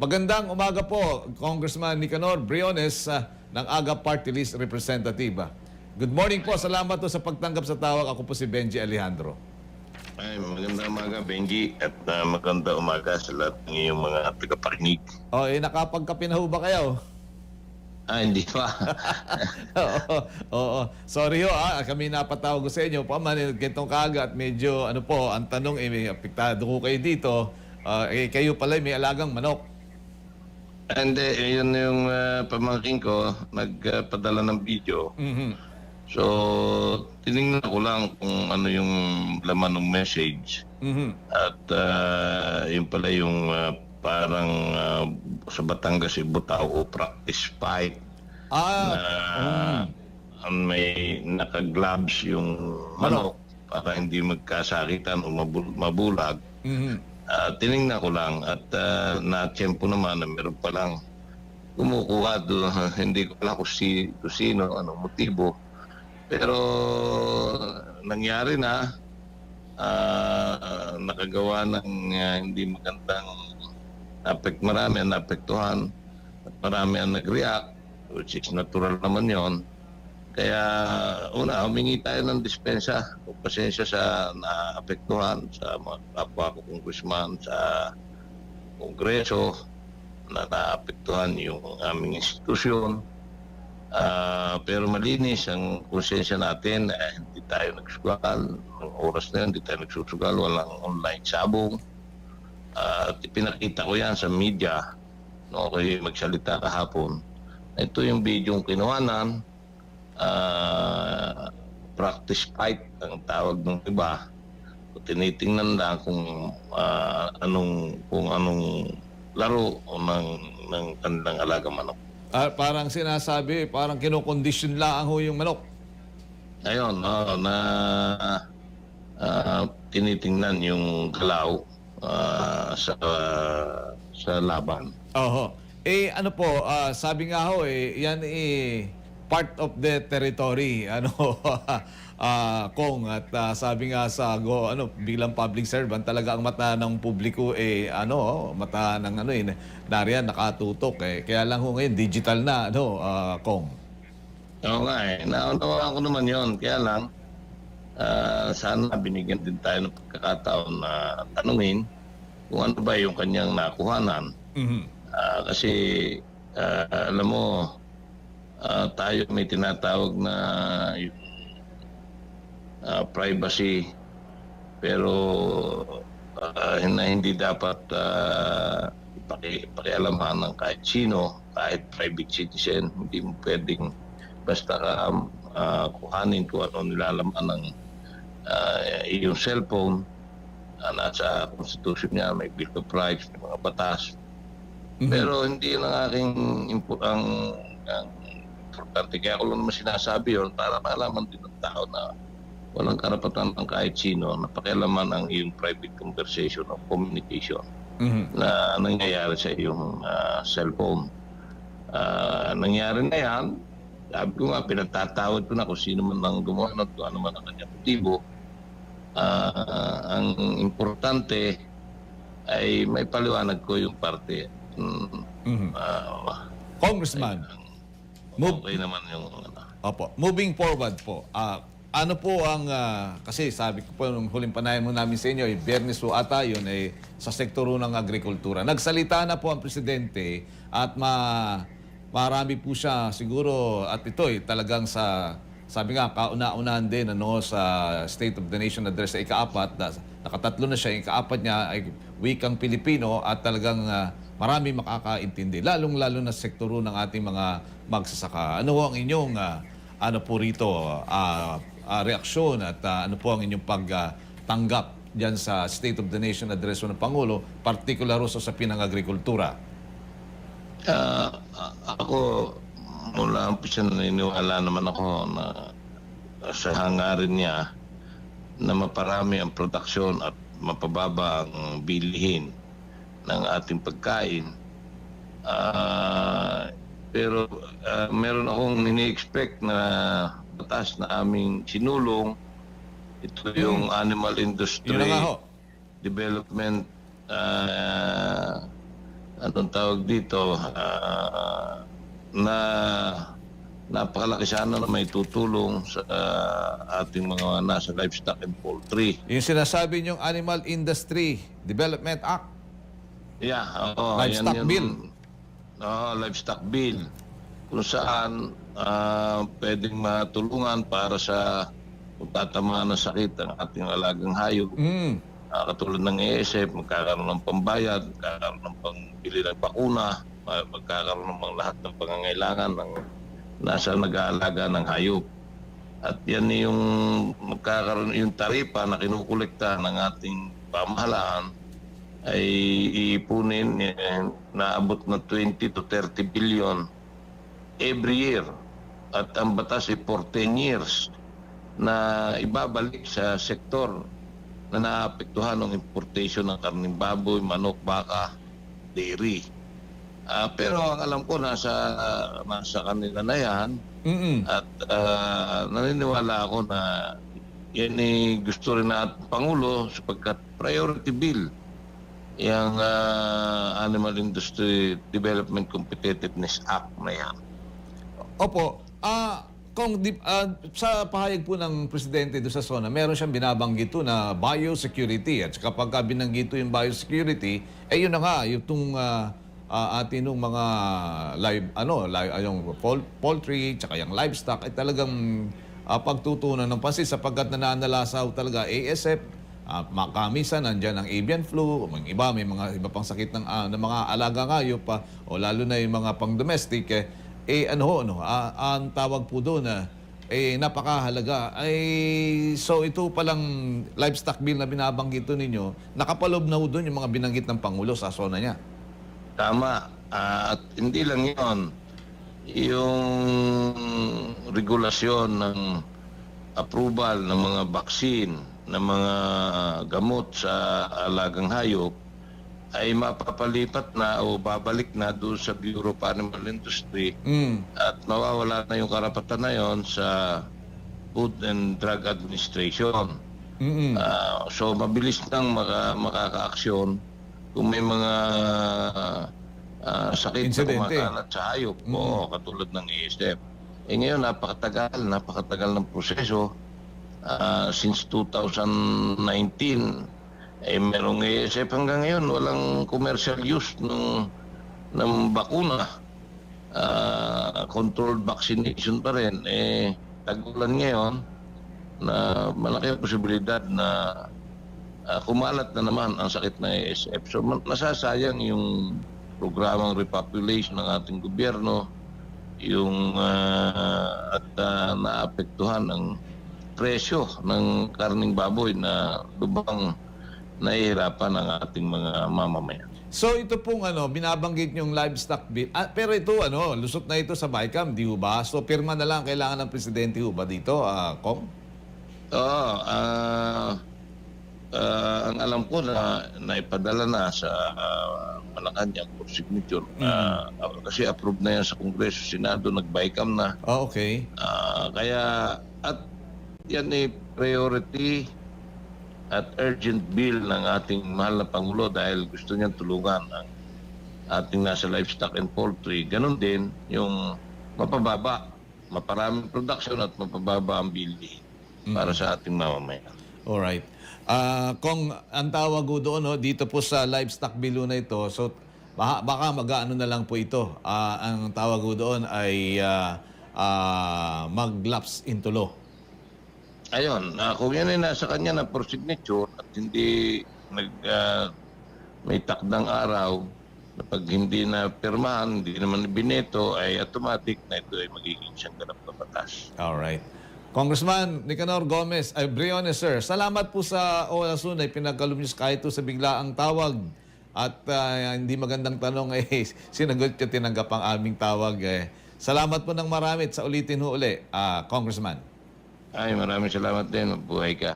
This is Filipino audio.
Magandang umaga po, Congressman Nicanor Briones ah, ng AGA Party List Representative. ah. Good morning po. Salamat po sa pagtanggap sa tawag. Ako po si Benji Alejandro. Ay, magandang umaga, Benji. At uh, magandang umaga sa lahat ng iyong mga tagapakinig. O, eh, nakapagkape na ho ba kayo? Ah, hindi pa. oo, oo. Sorry ho, ah, kami napatawag ko sa inyo. Paman, eh, gitong kaga at medyo, ano po, ang tanong, eh, may apektado ko kayo dito. Ah, eh, kayo pala may alagang manok. Hindi, yun yung uh, pamangking ko, nagpadala ng video. Mhm. So, tinignan ko lang kung ano yung laman ng message. Mhm. At uh, yun pala yung uh, parang uh, sa Batangas, si Butao practice fight. Ah, na ang may naka-gloves yung manok para hindi magkasakitan o mabul- mabulag. mhm. Ah, tiningnan ko lang at uh, na-tsempo naman na meron pa lang kumukuha doon. hindi ko alam kung, si, kung sino, ano, motibo. Pero nangyari na, ah, nakagawa ng ah, hindi magandang apek marami ang naapektuhan at marami ang nag-react which is natural naman yon kaya una humingi tayo ng dispensa o pasensya sa naapektuhan sa mga kapwa ko congressman sa kongreso na naapektuhan yung aming institusyon. Ah, pero malinis ang konsensya natin eh, hindi tayo nagsugal. Ng oras na yun, hindi tayo nagsusugal. Walang online sabong. At ipinakita ko yan sa media no kay magsalita kahapon. Ito yung video kinuhanan ah, practice fight ang tawag ng iba so, tinitingnan lang kung ah, anong kung anong laro o ng ng kanilang alaga manok Ah, parang sinasabi, parang kinokondisyon lang ho yung manok. Ayun, oo, na ah, tinitingnan yung galaw ah, sa sa laban. Oho. Eh ano po, ah, sabi nga ho eh, yan eh part of the territory ano ah kong. At ah, sabi nga sa go ano bilang public servant talaga ang mata ng publiko eh ano mata ng ano eh nariyan nakatutok eh. Kaya lang ho ngayon digital na ano ah, kong. Oo nga eh, naunawaan ko naman yon Kaya lang, ah, sana binigyan din tayo ng pagkakataon na tanungin kung ano ba yung kanyang nakuhanan. Mhm. Ah, kasi, ah, alam mo, ah, tayo may tinatawag na ah, privacy. Pero ah, na hindi dapat uh, paki, pakialamahan ng kahit sino, kahit private citizen, hindi mo pwedeng basta ka ah, kuhanin kung ano nilalaman ng ah, iyong cellphone. Uh, nasa constitution niya, may Bill of Rights, may mga batas. Pero hindi lang aking ang, ang importante. Kaya ko lang naman sinasabi yun para malaman din ng tao na walang karapatan ng kahit sino na pakialaman ang iyong private conversation o communication Mhm. na nangyayari sa iyong ah, cellphone. Ah, nangyari na yan, sabi ko nga, pinagtatawad ko na kung sino man ang gumawa nun, kung ano man ang kanyang motibo. Ah, ang importante ay may paliwanag ko yung parte. Mm, Mhm. ah, Congressman move okay naman yung ano. Opo. Moving forward po, ah, ano po ang, ah, kasi sabi ko po nung huling panayam mo namin sa inyo, eh, Biyernes po ata yun eh, sa sektor ng agrikultura. Nagsalita na po ang presidente at ma, marami po siya siguro at ito eh, talagang sa, sabi nga, kauna-unahan din ano, sa State of the Nation Address sa ikaapat, na, nakatatlo na siya, ikaapat niya ay wikang Pilipino at talagang ah, marami makakaintindi, lalong-lalo na sektor ng ating mga magsasaka. Ano ang inyong ah, ano po rito, ah, ah, reaksyon at ah, ano po ang inyong pagtanggap diyan sa State of the Nation Address ng Pangulo, particular sa sa pinang-agrikultura? A- ako, mula umpisa naniniwala naman ako na sa hangarin niya na maparami ang produksyon at mapababa ang bilihin ng ating pagkain. Ah, pero ah, meron akong ini-expect na batas na aming sinulong. Ito yung Animal Industry Yun ho. Development ah, anong tawag dito, ah, na napakalaki sana na may tutulong sa ah, ating mga nasa livestock and poultry. Yung sinasabi niyong Animal Industry Development Act. Yeah, oo. Livestock yan, bill. Oo, livestock bill. Kung saan ah, pwedeng matulungan para sa kung tatamaan ng sakit ang ating alagang hayop. Mm. Ah, katulad ng ESF, magkakaroon ng pambayad, magkakaroon ng pangbili ng bakuna, magkakaroon ng mga lahat ng pangangailangan ng nasa nag-aalaga ng hayop. At yan yung magkakaroon yung taripa na kinukolekta ng ating pamahalaan ay iipunin eh, naabot na 20 to 30 billion every year. At ang batas ay for 10 years na ibabalik sa sektor na naapektuhan ng importation ng karning baboy, manok, baka, dairy. Ah, pero ang alam ko nasa nasa kanila na yan Mm-mm. at ah, naniniwala ako na yan ay gusto rin na Pangulo sapagkat priority bill yung ah, Animal Industry Development Competitiveness Act na yan. Opo. Ah, kung di, ah, sa pahayag po ng presidente doon sa SONA, meron siyang binabanggit na biosecurity. At kapag ka binanggit yung biosecurity, eh yun na nga, yung itong ah, ah, atin nung mga live, ano, live, yung pol- poultry, tsaka yung livestock, ay talagang ah, pagtutunan ng pansin sapagkat nananalasaw talaga ASF, Ah, makamisan nandiyan ang avian flu, mga iba may mga iba pang sakit ng, ah, ng mga alaga hayop pa o lalo na yung mga pang domestic eh, eh ano ho, ano, ah, ang tawag po doon na eh napakahalaga ay so ito palang livestock bill na binabanggit ninyo nakapalob na doon yung mga binanggit ng pangulo sa zona niya. Tama. Ah, at hindi lang yon yung regulasyon ng approval ng mga vaccine, ng mga gamot sa alagang hayop ay mapapalipat na o babalik na doon sa Bureau of Animal Industry Mm. at mawawala na yung karapatan na yon sa Food and Drug Administration. Mm. Ah, so mabilis nang maka, makaka-aksyon kung may mga ah, sakit Insidente. na kumakalat sa hayop. Oo, katulad ng ESF. Eh ngayon, napakatagal, napakatagal ng proseso. Ah, since 2019, eh merong ESF hanggang ngayon, walang commercial use ng, ng bakuna. Ah, controlled vaccination pa rin. Eh, tagulan ngayon, na malaki ang posibilidad na ah, kumalat na naman ang sakit na ASF. So ma- nasasayang yung programang repopulation ng ating gobyerno, yung ah, at ah, naapektuhan ang presyo ng karning baboy na lubang nahihirapan ang ating mga mamamayan. So ito pong ano, binabanggit yung livestock bill. Ah, pero ito ano, lusot na ito sa BICAM, di ba? So pirma na lang kailangan ng presidente ba dito, ah, Kong? Oo, ah, ah, ang alam ko na naipadala na sa uh, Malacanang for signature. Ah, kasi approved na yan sa Kongreso, Senado, nag-BICAM na. Ah, okay. Ah, kaya, at yan ay priority at urgent bill ng ating mahal na Pangulo dahil gusto niyang tulungan ang ating nasa livestock and poultry. Ganon din yung mapababa, maparaming production at mapababa ang bilihin para sa ating mamamayan. Alright. Ah, kung ang tawag ko doon, no, dito po sa livestock bill na ito, so baka, baka mag-ano na lang po ito. Ah, ang tawag ko doon ay ah, ah, mag-lapse into law. Ayun, ah, kung yan ay nasa kanya na for signature at hindi nag, ah, may takdang araw pag hindi na pirmahan, hindi naman bineto, ay automatic na ito ay magiging siyang ganap na batas. Alright. Congressman Nicanor Gomez, ay Briones sir, salamat po sa oras ay pinagkalumyos kahit po sa biglaang tawag. At ah, hindi magandang tanong eh, sinagot niyo tinanggap ang aming tawag eh. Salamat po ng marami at sa ulitin ho uli, ah, Congressman. Ay, maraming salamat din. Mabuhay ka.